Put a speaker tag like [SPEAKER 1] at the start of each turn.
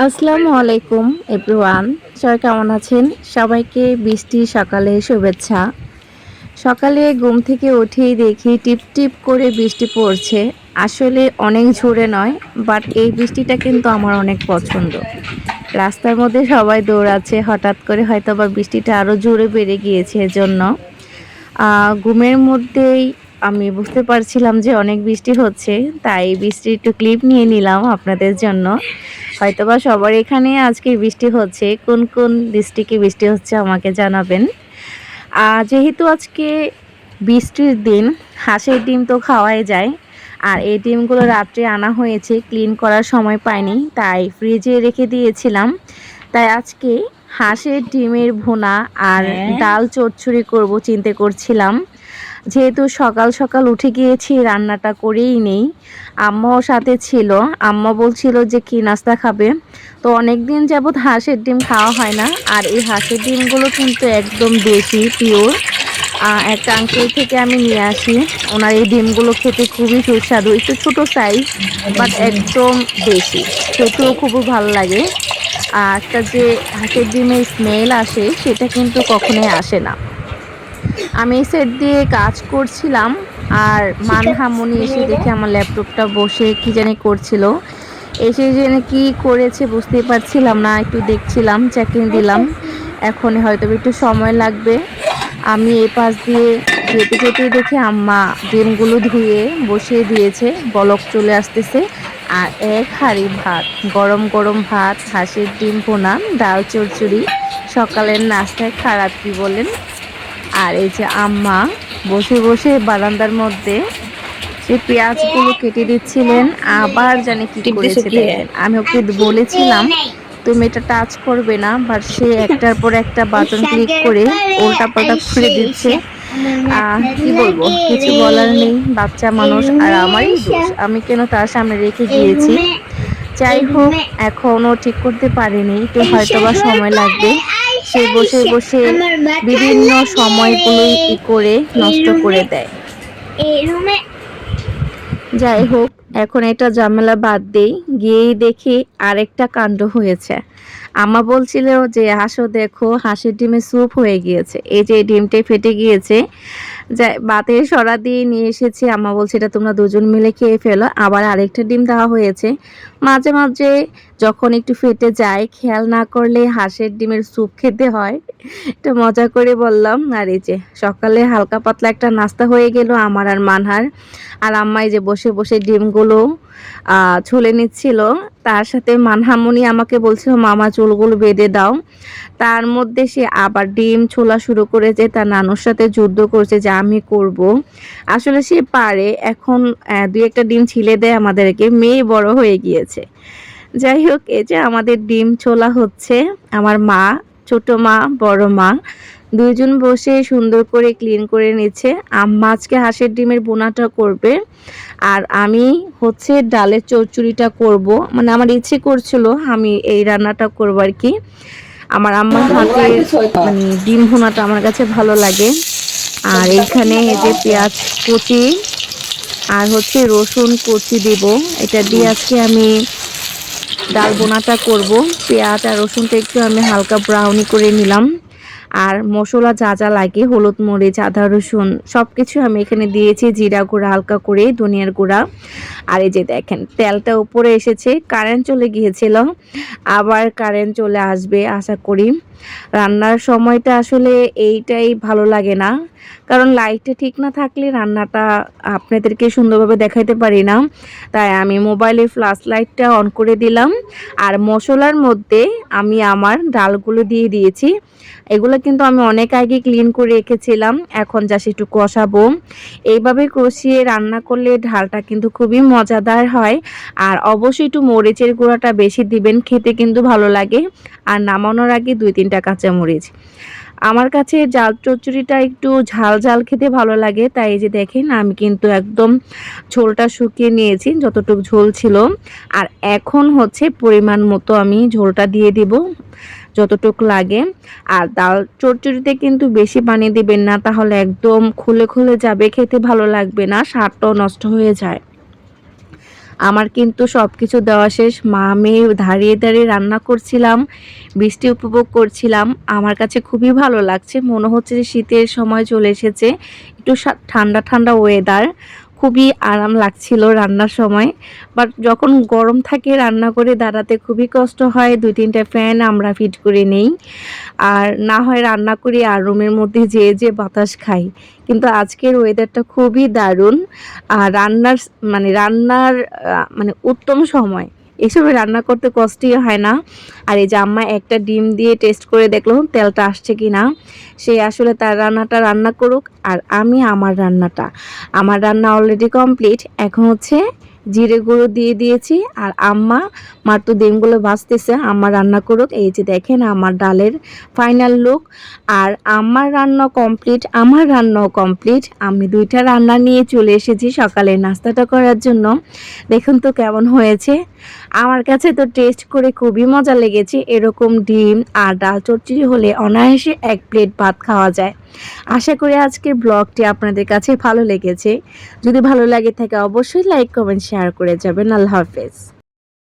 [SPEAKER 1] আসসালামু আলাইকুম, এভরিওয়ান। সবাই কেমন আছেন? সবাইকে বৃষ্টি সকালে শুভেচ্ছা। সকালে ঘুম থেকে উঠেই দেখি টিপ টিপ করে বৃষ্টি পড়ছে। আসলে অনেক ঝরে নয়, বাট এই বৃষ্টিটা কিন্তু আমার অনেক পছন্দ। রাস্তার মধ্যে সবাই দৌড়াচ্ছে, হঠাৎ করে হয়তো বা বৃষ্টিটা আরও জোরে বেড়ে গিয়েছে এজন্য। ঘুমের মধ্যেই আমি বুঝতে পারছিলাম যে অনেক বৃষ্টি হচ্ছে তাই বৃষ্টির একটু ক্লিপ নিয়ে নিলাম আপনাদের জন্য। হয়তোবা সবার এখানে আজকে বৃষ্টি হচ্ছে কোন কোন ডিস্ট্রিক্টে বৃষ্টি হচ্ছে আমাকে জানাবেন। আর যেহেতু আজকে বৃষ্টির দিন হাঁসের ডিম তো খাওয়াই যায় আর এই ডিমগুলো রাত্রে আনা হয়েছে ক্লিন করার সময় পাইনি তাই ফ্রিজে রেখে দিয়েছিলাম। তাই আজকে হাঁসের ডিমের ভোনা আর ডাল চচ্চড়ি করব চিন্তা করছিলাম। যেহেতু সকাল সকাল উঠে গিয়েছি, রান্নাটা করেই নেই। আম্মাও সাথে ছিল। আম্মা বলছিল যে, কি নাস্তা খাবে? তো অনেক দিন যাবৎ হাঁসের ডিম খাওয়া হয় না। আর এই হাঁসের ডিমগুলো কিন্তু একদম দেশি পিওর একটা আঙ্কেল থেকে আমি নিয়ে আসি। ওনার এই ডিমগুলো খেতে খুবই সুস্বাদু। একটু ছোটো সাইজ বাট একদম বেশি খেতেও খুবই ভালো লাগে। আর একটা যে হাঁসের ডিমের স্মেল আসে, সেটা কিন্তু কখনোই আসে না। আমি এই সেট দিয়ে কাজ করছিলাম আর মানহামনি এসে দেখে আমার ল্যাপটপটা বসে কি জানি করছিল। এসে যেন কি করেছে বুঝতেই পারছিলাম না একটু দেখছিলাম চেকিং দিলাম। এখন হয়তো একটু সময় লাগবে। আমি এই পাশ দিয়ে যেতে যেতে দেখে আম্মা ডিমগুলো ধুয়ে বসিয়ে দিয়েছে বলক চলে আসতেছে। আর এক হাঁড়ি ভাত গরম গরম ভাত হাঁসের ডিম পোনা ডাল চচ্চড়ি সকালের নাস্তায় খারাপ কি বলেন? আর এই যে আম্মা বসে বসে বারান্দার মধ্যে সে পেঁয়াজগুলো কেটে দিচ্ছিলেন আবার জানি কি করেছে আমি ওকে বলেছিলাম তুমি এটা টাচ করবে না বাট সে একটার পর একটা বাটন ক্লিক করে উল্টা পাল্টা খুলে দিচ্ছে। আহ, কি বলব কিছু বলার নেই বাচ্চা মানুষ আর আমারই দোষ। আমি কেন তার সামনে রেখে গিয়েছি? যাই হোক এখনও ঠিক করতে পারিনি তো হয়তো বা সময় লাগবে। সে বসে বসে বিভিন্ন সময়গুলো করে নষ্ট করে দেয়। যাই হোক, এখন এটা ঝামেলা বাদ দেই। গিয়েই দেখি আরেকটা কাণ্ড হয়েছে। আমা বলছিল যে হাঁসও দেখো, হাঁসের ডিমে স্যুপ হয়ে গিয়েছে। এই যে, ডিমটা ডিমটাই ফেটে গিয়েছে। যাই বাতে সরা দিয়ে নিয়ে এসেছি। আমা বলছে, এটা তোমরা দুজন মিলে খেয়ে ফেলো। আবার আরেকটা ডিম দেওয়া হয়েছে। মাঝে মাঝে যখন একটু ফেটে যায়, খেয়াল না করলে হাঁসের ডিমের স্যুপ খেতে হয়। এটা মজা করে বললাম, আর এই যে সকালে হালকা পাতলা একটা নাস্তা হয়ে গেল আমার আর মানহার। আর আম্মাই যে বসে বসে ডিমগুলো ছুলে নিচ্ছিল, তার সাথে মানহামনি আমাকে বলছিল, মামা চুলগুলো বেঁধে দাও। তার মধ্যে সে আবার ডিম ছোলা শুরু করেছে, তার নানুর সাথে যুদ্ধ করছে যে আমি করব। আসলে সে পারে, এখন দুই একটা ডিম ছিলে দেয় আমাদেরকে, মেয়ে বড় হয়ে গিয়েছে। যাই হোক, এই যে আমাদের ডিম ছোলা হচ্ছে, আমার মা, ছোট মা, বড় মা, দুইজন বসে সুন্দর করে ক্লিন করে নিচ্ছে। আম্মা আজকে হাঁসের ডিমের বোনাটা করবে, আর আমি হচ্ছে ডালের চচ্চড়িটা করব। মানে আমার ইচ্ছে করছিল আমি এই রান্নাটা করব আর কি। আমার আম্মার হাতে মানে ডিম ভুনাটা আমার কাছে ভালো লাগে। আর এইখানে এই যে পেঁয়াজ কুচি আর হচ্ছে রসুন কুচি দিব। এটা দিয়ে আজকে আমি ডাল বোনাটা করব। পেঁয়াজ আর রসুনটা একটু আমি হালকা ব্রাউনি করে নিলাম। আর মশলা যা যা লাগে, হলুদ মরিচ, আদা রসুন সব কিছু আমি এখানে দিয়েছি। জিরা গুঁড়া হালকা করে, ধনিয়ার গুঁড়া। আর এই যে দেখেন, তেলটা উপরে এসেছে কারেন্ট চলে গিয়েছিল। আবার কারেন্ট চলে আসবে, আশা করি। রান্নার সময়টা আসলে এইটাই ভালো লাগে না। কারণ লাইটটা ঠিক না থাকলে রান্নাটা আপনাদেরকে সুন্দরভাবে দেখাইতে পারি না। তাই আমি মোবাইলে ফ্ল্যাশ লাইটটা অন করে দিলাম। আর মশলার মধ্যে আমি আমার ডালগুলো দিয়ে দিয়েছি। এগুলো কিন্তু আমি অনেক আগে ক্লিন করে রেখেছিলাম। এখন জাস্ট একটু কষাবো। এইভাবে কষিয়ে রান্না করলে ঢালটা কিন্তু খুবই মজাদার হয়। আর অবশ্যই একটু মরিচের গুঁড়াটা বেশি দিবেন, খেতে কিন্তু ভালো লাগে। আর নামানোর আগে দুই তিনটা কাঁচা মরিচ আমার কাছে জাল চচ্চড়িটা একটু ঝাল ঝাল খেতে ভালো লাগে, তাই যে দেখেন আমি কিন্তু একদম ঝোলটা শুকিয়ে নিয়েছি, যতটুকু ঝোল ছিল। আর এখন হচ্ছে পরিমাণ মতো আমি ঝোলটা দিয়ে দিব, যতটুক লাগে। আর ডাল চচ্চড়িতে কিন্তু বেশি পানি দিবেন না, তাহলে একদম খুলে খুলে যাবে, খেতে ভালো লাগবে না, স্বাদটাও নষ্ট হয়ে যায়। আমার কিন্তু সব কিছু দেওয়া শেষ। মা মেয়ে দাঁড়িয়ে দাঁড়িয়ে রান্না করছিলাম, বৃষ্টি উপভোগ করছিলাম। আমার কাছে খুবই ভালো লাগছে। মনে হচ্ছে যে শীতের সময় চলে এসেছে। একটু ঠান্ডা ঠান্ডা ওয়েদার খুবই আরাম লাগছিল রান্নার সময়। বাট যখন গরম থাকে রান্না করে দাঁড়াতে খুবই কষ্ট হয়, দুই তিনটা ফ্যান আমরা ফিট করে নেই। আর না হয় রান্না করি আর রুমের মধ্যে যেয়ে যে বাতাস খাই। কিন্তু আজকের ওয়েদারটা খুবই দারুণ। আর রান্নার মানে রান্নার মানে উত্তম সময়। এসবে রান্না করতে কষ্টই হয় না। আর এই যে আম্মা একটা ডিম দিয়ে টেস্ট করে দেখল, তেলটা আসছে কি না সে আসলে তার রান্নাটা রান্না করুক আর আমি আমার রান্নাটা। আমার রান্না অলরেডি কমপ্লিট এখন হচ্ছে জিরে গুঁড়ো দিয়ে দিয়েছি আর আম্মা মার তো ডিমগুলো ভাজতেছে, আম্মা রান্না করুক। এই যে দেখেন আমার ডালের ফাইনাল লুক আর আমার রান্না কমপ্লিট আমার রান্নাও কমপ্লিট আমি দুইটা রান্না নিয়ে চলে এসেছি সকালে নাস্তাটা করার জন্য। দেখুন তো কেমন হয়েছে। আমার কাছে তো টেস্ট করে খুবই মজা লেগেছে। এরকম ডিম আর ডাল চচ্চড়ি হলে অনায়াসে এক প্লেট ভাত খাওয়া যায়। আশা করি আজকের ব্লগটি আপনাদের কাছে ভালো লেগেছে। যদি ভালো লাগে থাকে অবশ্যই লাইক কমেন্ট শেয়ার করে যাবেন। আল্লাহ হাফেজ।